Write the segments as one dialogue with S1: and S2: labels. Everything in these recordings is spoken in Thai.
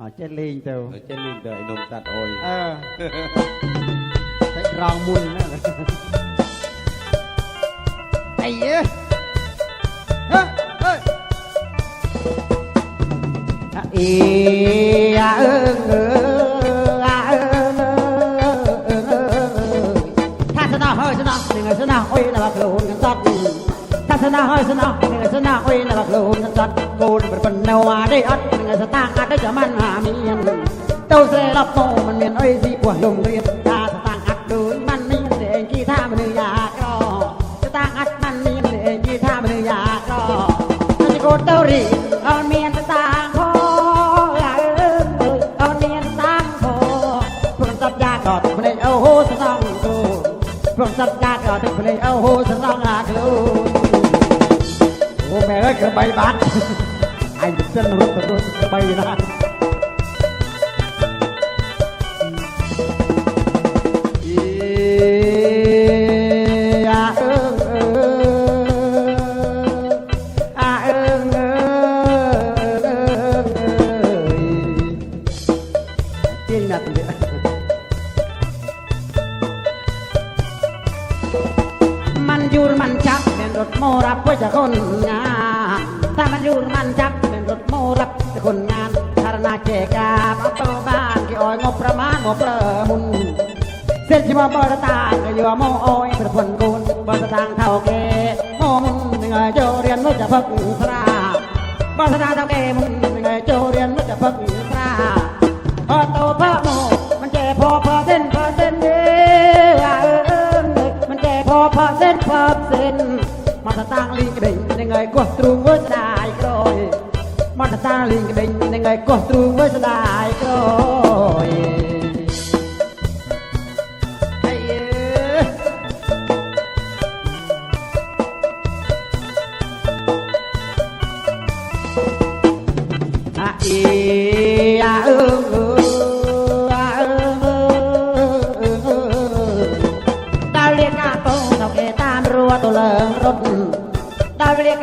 S1: อ๋อเจ็ดลิงเตียว
S2: เออเจนลิงเดอไอ้หนมตัดโอย
S1: เออใส่รองมุนนั่นแหละไอ้เอ้ยเฮ้ยเฮ้ยอะเอีอะเอิงเออ สนาเฮ้ยสนาหนึ่งสนาโอ้ยแล้วบักโลนกันซัดโกนเป็นป็นนวว่าได้อัดหนึ่งสตางอัดได้จะมันหามีอันเต้าเสรับโมมันเมียนอ้ยสีปวดลงเรียนตาสตางอัดดูมันนี่มันเองกี่ท่ามันอยากรอสตางอัดมันนี่มันเองกี่ท่ามันอยากรอนั่นจะโกเต้ารีเอาเมียนสตางค์พอเออเอาเมียนสตางค์พอพวกสับยากอดเลงเอาโหสตางค์กูพวกสับยากอดเลงเอาโหสตางค์กู โอ้แม่เอ้ยกระใบบานไอ้เส้นรถกระโดดกระใบนะอี เส้นที่มาบอระตางก็อยู่มองอ้อยประพนกุลบอระตางเท่าเกโมมุนหนึ่งเจ้าเรียนว่าจะพักสราบอระตางเท่าเกมุนหนึ่งเจ้าเรียนว่าจะพักสราพอโตพระโมมันเจพอพอเส้นพอเส้นเด้อเออมันเจพอพอเส้นพอเส้นมาตะตางลิงกระดิ่งหนึ่งกวดตรุงว่าจะได้กรอยมาตะตางลิงกระดิ่งหนึ่งกวดตรุงว่าจะได้กรอย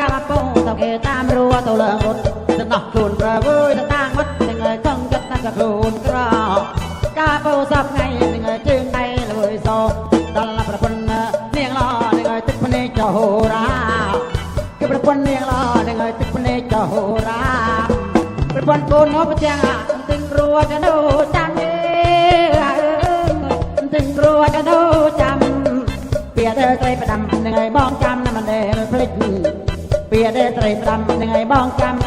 S1: าวเรียกาปงเท่าแกตามรัวตัวเลิงรถจะนอกคูนประเวยจะตั้งวัดยังไงต้องจัดตั้งกระคนกรอกาโปสับไงยังไงจึงไงเลยโซดัลละประพนเนียงลอยังไงตึกพเนจโหราคือประพนเนียงลอยังไงตึกพเนจโหราปร ยเดอไรประดำยังไงบ้องจำ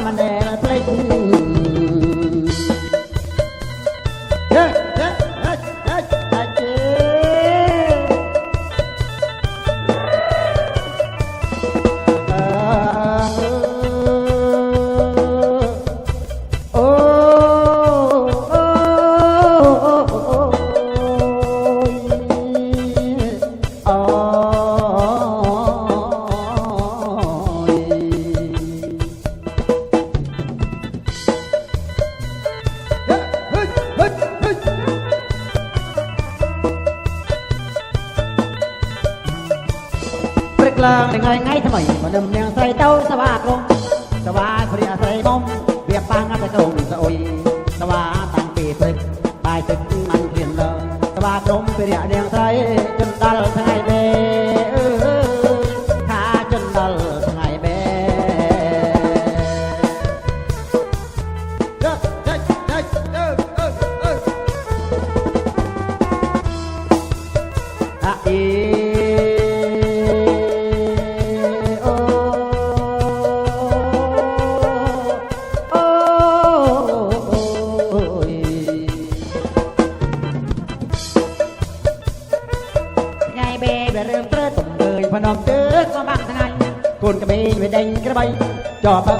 S1: ចោ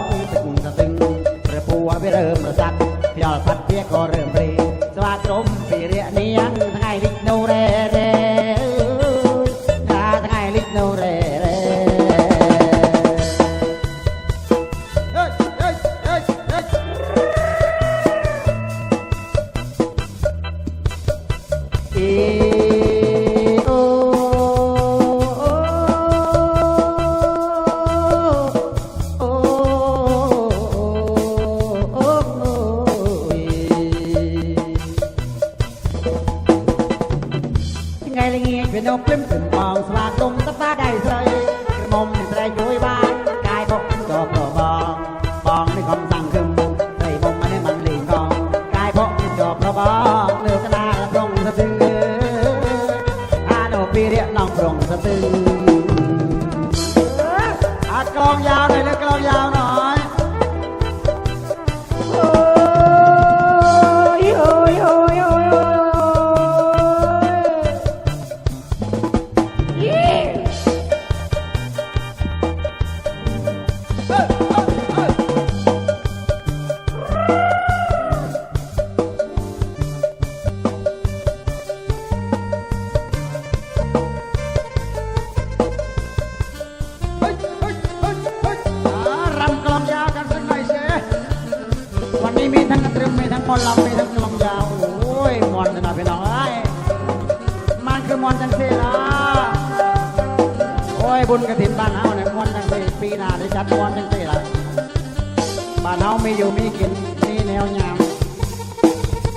S1: มีกินมีแนวหยาม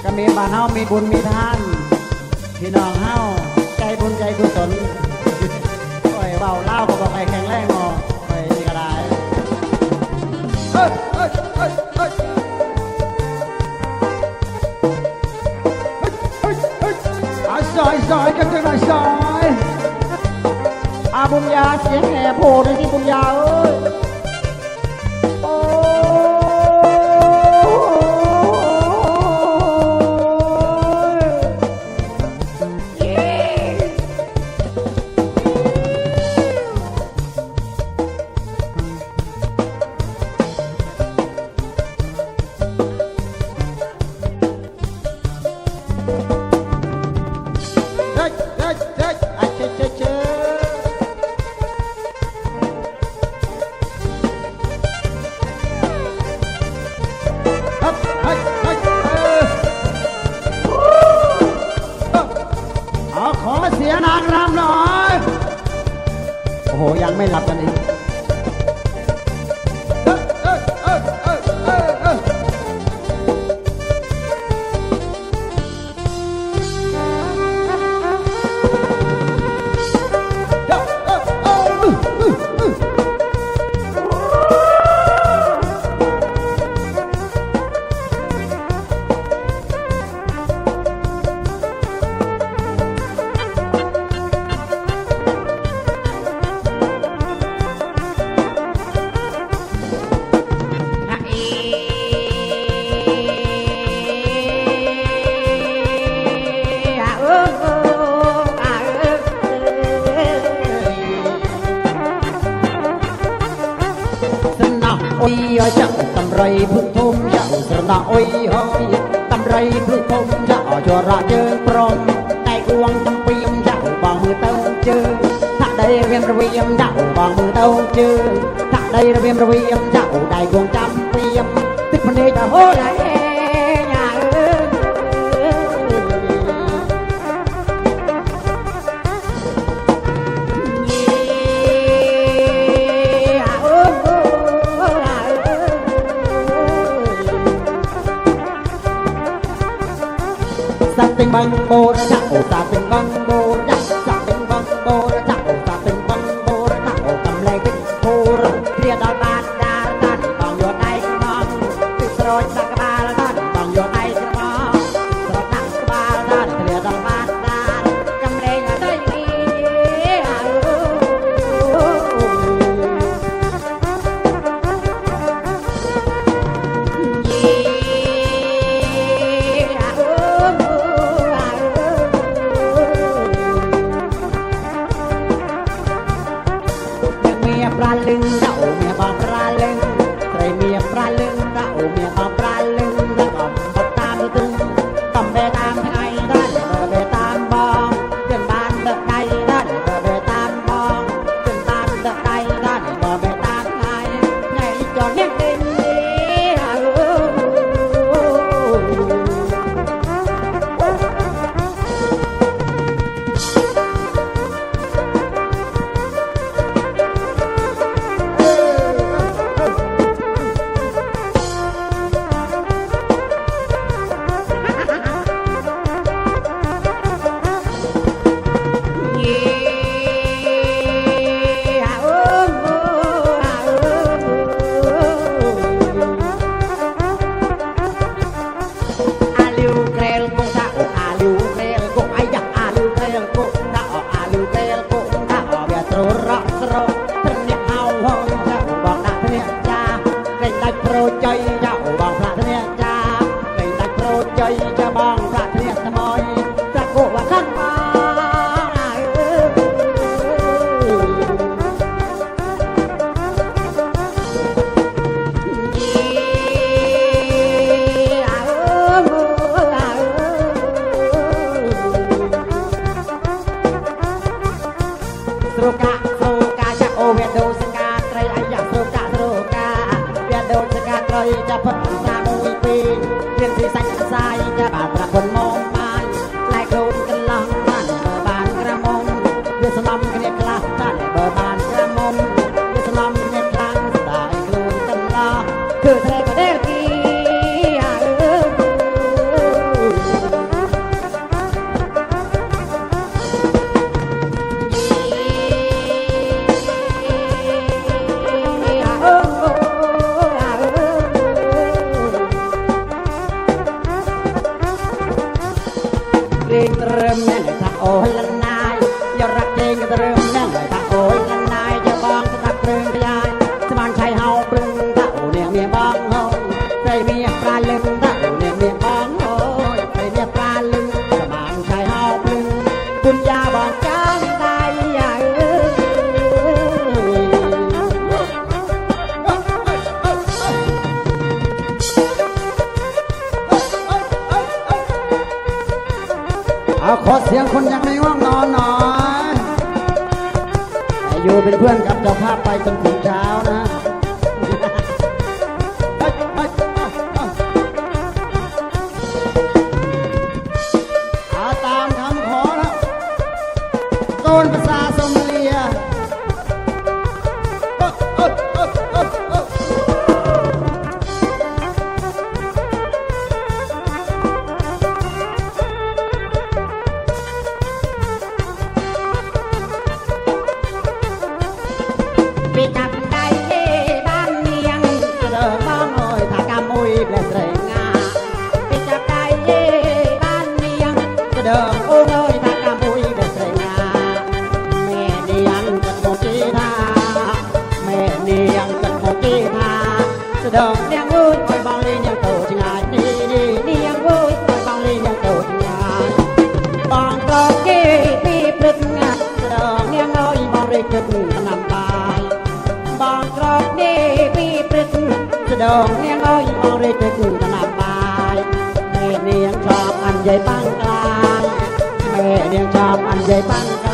S1: ก็มีบ้านเฮามีบุญมีทานพี่น้องเฮาใจบุญใจกุศลคอยเบาเล่าก็บอกใครแข็งแรงงอคอยนี่ก็ได้เอ้ยเอ้ยเอ้ยเอ้ยซอยซอยกันจังหน่อยซอยอาบุญญาเสียงแห่โผล่ในที่บุญญาเอ้ย
S2: Oh.
S1: darling. ដូចសកាត្រីអាយ៉ាស្រោកាស្រោកាវាដូចសកាត្រីចាប់ផ្ដើមសាមួយពីរមានស៊ីសាច់ บานไทยเฮาเปล ใหญ่ปานกลางแม่เลี้ยงชอบอันใหญ่ปานกลาง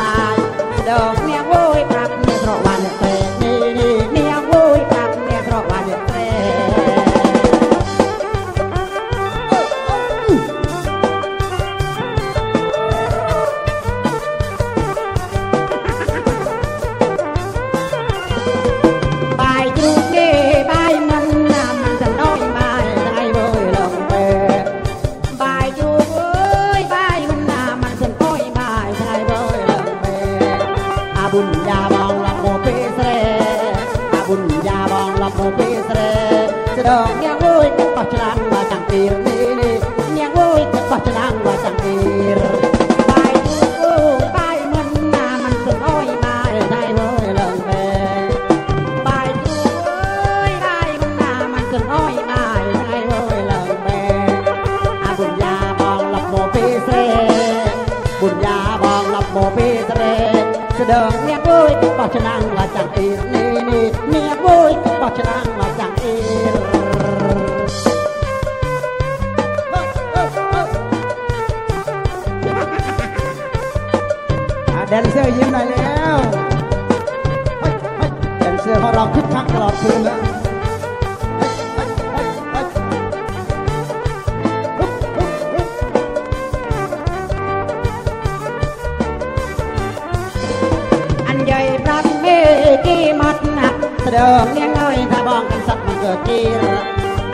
S1: គេមកណាត់ត្រងនាងអើយថាបងកំសត់មកកើតទី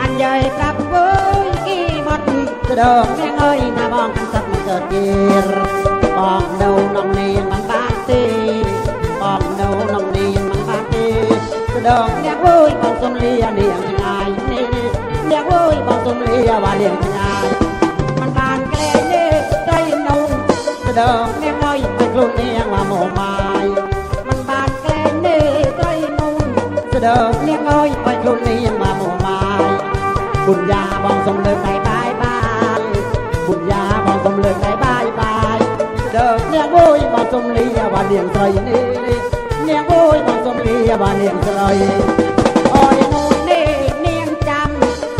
S1: អញយាយប្រាប់វើយគេមកត្រងនាងអើយថាបងកំសត់មកកើតទីបងនៅក្នុងនាងមិនបានទេបងនៅក្នុងនាងមិនបានទេត្រងនាងវើយបងសុំលានាងឆ្ងាយនេះនាងវើយបងសុំលាវ៉ាលាងឆ្ងាយ
S2: មិនបានក្លែងនេះត្រីនៅត្រ
S1: ង
S2: នាងអើយតែ
S1: ខ្លួ
S2: ននាងមកមកម៉ាយ
S1: ដើម
S2: នាងអើយអើយខ្លួននាងមកមកម៉ាយបុญญาបងសំលើកតែបាយ
S1: បាយបុญญา
S2: បងសំលើកតែបាយបាយដើម
S1: នាងអើយបងសំលីបាននាងស្រីនេះនាងអើយបងសំលីបាននាងស្រីអើយនោះនេះនាងចាំ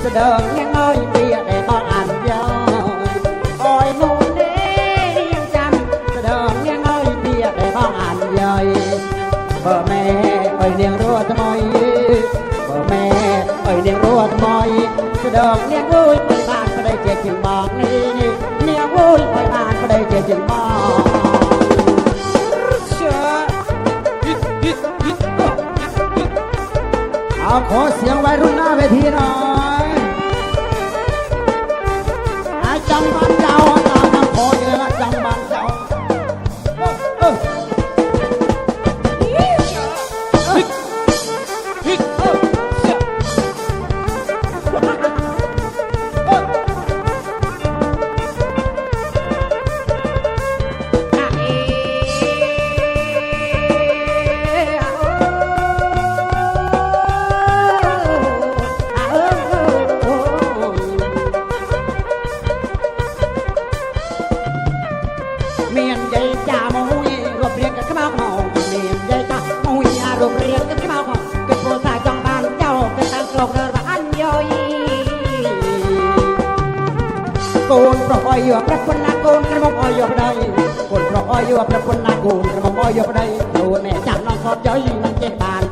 S1: ស្ដើង យនាងរត់ថ្មីបើម៉ែអើយនាងរត់ថ្មីក្តោបនាងអើយមិនបានប្តីជាជាងមកនេះនាងអើយមិនបានប្តីជាជាងមកเอาขอเสียงวัยรุ่นหน้าเวทีหน่อยอาจังมัน โดนแม่จับน้องขอบย้อยมันเจ็บบาน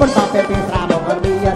S1: con papel pintado por día.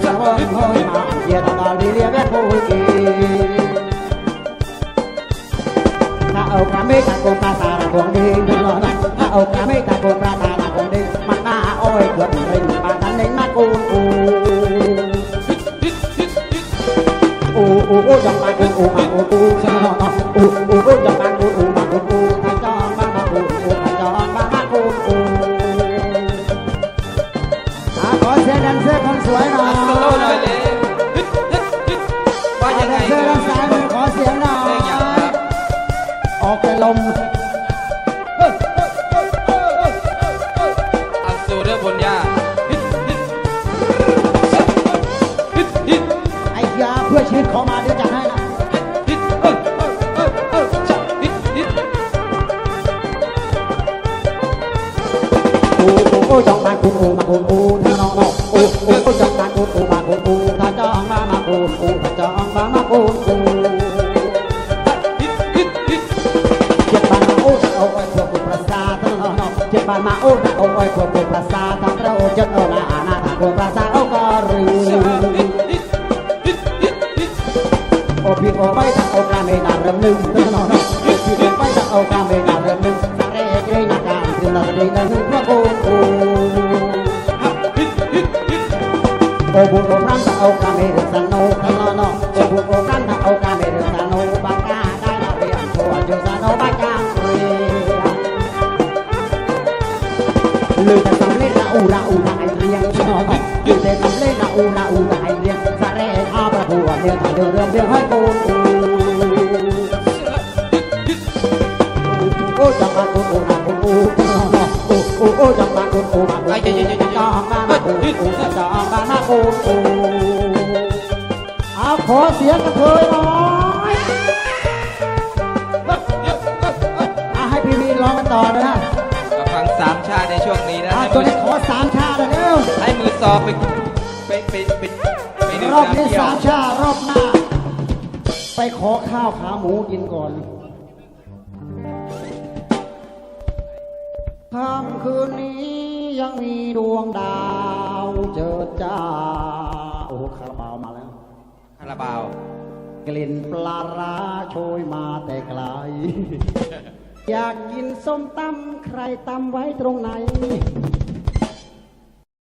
S1: un ông ơi của cuộc là xa ta ra ô chân ô là à na ta cuộc là xa ô có rư ô bị ô bay ta ô ca mê nà rầm lưng nó nó nó bị ô bay ta ô ca mê nà rầm
S3: lưng ta rê chê nà ca thì là đây là hư nó
S1: ô ô ô bộ đồ nam ta ô ca mê rầm sàn ô ca nó nó เดือดเดือดเดือดเดือดให้กูโอ้จังมากูกูมากูกูกูกูจังมากูกูมา
S3: กู
S1: ไอ้เจ๊เจ๊
S3: เจ๊
S1: จังมากูกูจังมากูกูเอาขอเสียงกันเถอะหน่อยให้พี่วีร้องกันต่อนะฮะ
S3: ฟังสามชาในช่วงนี้นะ
S1: ตัวนี้ขอสามชาเร็ย
S3: ให้มือซอไปไปไปไป
S1: รอบนี้สามชารอบหน้า ไปขอข้าวขาหมูกินก่อนค่ำคืนนี้ยังมีดวงดาวเจิดจ้า โอ้คาราบาวมาแล้ว
S3: คาราบาว
S1: กลิ่นปลาร้าโชยมาแต่ไกล อยากกินส้มตำใครตำไว้ตรงไหน